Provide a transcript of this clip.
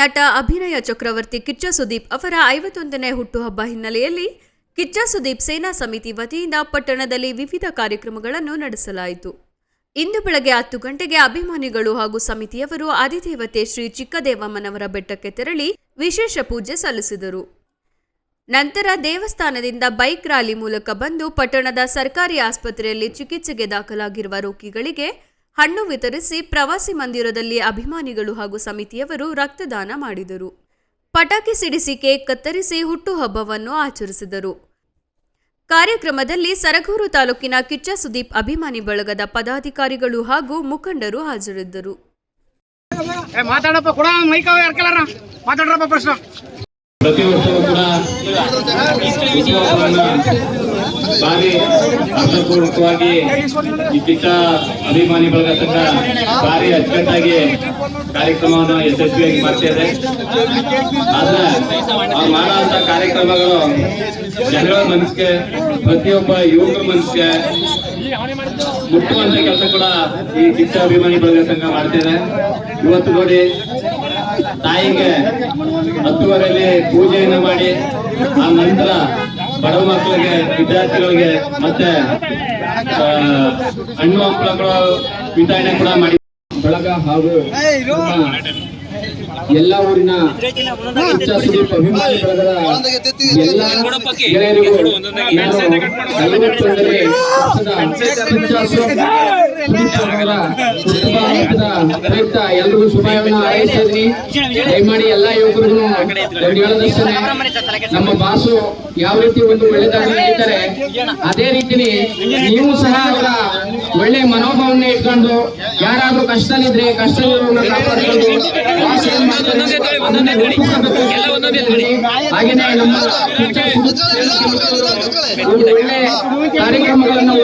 ನಟ ಅಭಿನಯ ಚಕ್ರವರ್ತಿ ಕಿಚ್ಚ ಸುದೀಪ್ ಅವರ ಐವತ್ತೊಂದನೇ ಹುಟ್ಟುಹಬ್ಬ ಹಿನ್ನೆಲೆಯಲ್ಲಿ ಕಿಚ್ಚ ಸುದೀಪ್ ಸೇನಾ ಸಮಿತಿ ವತಿಯಿಂದ ಪಟ್ಟಣದಲ್ಲಿ ವಿವಿಧ ಕಾರ್ಯಕ್ರಮಗಳನ್ನು ನಡೆಸಲಾಯಿತು. ಇಂದು ಬೆಳಗ್ಗೆ ಹತ್ತು ಗಂಟೆಗೆ ಅಭಿಮಾನಿಗಳು ಹಾಗೂ ಸಮಿತಿಯವರು ಆದಿದೇವತೆ ಶ್ರೀ ಚಿಕ್ಕದೇವಮ್ಮನವರ ಬೆಟ್ಟಕ್ಕೆ ತೆರಳಿ ವಿಶೇಷ ಪೂಜೆ ಸಲ್ಲಿಸಿದರು. ನಂತರ ದೇವಸ್ಥಾನದಿಂದ ಬೈಕ್ ರ್ಯಾಲಿ ಮೂಲಕ ಬಂದು ಪಟ್ಟಣದ ಸರ್ಕಾರಿ ಆಸ್ಪತ್ರೆಯಲ್ಲಿ ಚಿಕಿತ್ಸೆಗೆ ದಾಖಲಾಗಿರುವ ರೋಗಿಗಳಿಗೆ ಹಣ್ಣು ವಿತರಿಸಿ ಪ್ರವಾಸಿ ಮಂದಿರದಲ್ಲಿ ಅಭಿಮಾನಿಗಳು ಹಾಗೂ ಸಮಿತಿಯವರು ರಕ್ತದಾನ ಮಾಡಿದರು. ಪಟಾಕಿ ಸಿಡಿಸಿ ಕೇಕ್ ಕತ್ತರಿಸಿ ಹುಟ್ಟುಹಬ್ಬವನ್ನು ಆಚರಿಸಿದರು. ಕಾರ್ಯಕ್ರಮದಲ್ಲಿ ಸರಗೂರು ತಾಲೂಕಿನ ಕಿಚ್ಚ ಸುದೀಪ್ ಅಭಿಮಾನಿ ಬಳಗದ ಪದಾಧಿಕಾರಿಗಳು ಹಾಗೂ ಮುಖಂಡರು ಹಾಜರಿದ್ದರು. ಪ್ರತಿ ವರ್ಷವೂ ಕೂಡ ಭಾರಿ ಅರ್ಥಪೂರ್ವಕವಾಗಿ ಈ ಕಿಚ್ಚ ಅಭಿಮಾನಿ ಬಳಗ ಸಂಘ ಭಾರಿ ಅಚ್ಚುಕಟ್ಟಾಗಿ ಕಾರ್ಯಕ್ರಮವನ್ನು ಯಶಸ್ವಿಯಾಗಿ ಮಾಡ್ತಾ ಇದೆ ಆದ್ರೆ ಅವ್ರು ಮಾಡುವಂತ ಕಾರ್ಯಕ್ರಮಗಳು ಜನಗಳ ಮನಸ್ಸಿಗೆ, ಪ್ರತಿಯೊಬ್ಬ ಯುವಕರ ಮನಸ್ಸಿಗೆ ಮುಟ್ಟುವಂತ ಕೆಲಸ ಕೂಡ ಈ ಚಿತ್ತ ಅಭಿಮಾನಿ ಬಳಗ ಸಂಘ ಮಾಡ್ತಿದೆ. ಇವತ್ತು ನೋಡಿ ತಾಯಿಗೆ ಹತ್ತುವರೆಯಲ್ಲಿ ಪೂಜೆಯನ್ನು ಮಾಡಿ, ಆ ನಂತರ ಬಡವ ಮಕ್ಕಳಿಗೆ ವಿದ್ಯಾರ್ಥಿಗಳಿಗೆ ಮತ್ತೆ ಹಣ್ಣು ಹಂಪಲಗಳು ವಿತರಣೆ ಕೂಡ ಮಾಡಿ ಬಳಗ ಹಾಗೂ ಎಲ್ಲ ಊರಿನ ಗೆಳೆಯರಿಗೂ ಪ್ರಯುಕ್ತ ಎಲ್ರಿಗೂ ಶುಭಾಯವನ್ನು ಹಾರೈಸ್ತಾ ದಯಮಾಡಿ ಎಲ್ಲ ಯುವಕರಿಗೂ ಹೇಳದಷ್ಟೇ ನಮ್ಮ ಬಾಸು ಯಾವ ರೀತಿ ಒಂದು ಒಳ್ಳೆದಾಗಿ ನಡೀತಾರೆ ಅದೇ ರೀತಿ ನೀವು ಸಹ ಅವರ ಒಳ್ಳೆ ಮನೋಭಾವನೆ ಇಟ್ಕೊಂಡು ಯಾರಾದ್ರೂ ಕಷ್ಟದಲ್ಲಿದ್ರೆ ರೂಪಿಸಬೇಕು. ಹಾಗೇನೆ ನಮ್ಮ ಒಳ್ಳೆ ಕಾರ್ಯಕ್ರಮಗಳನ್ನು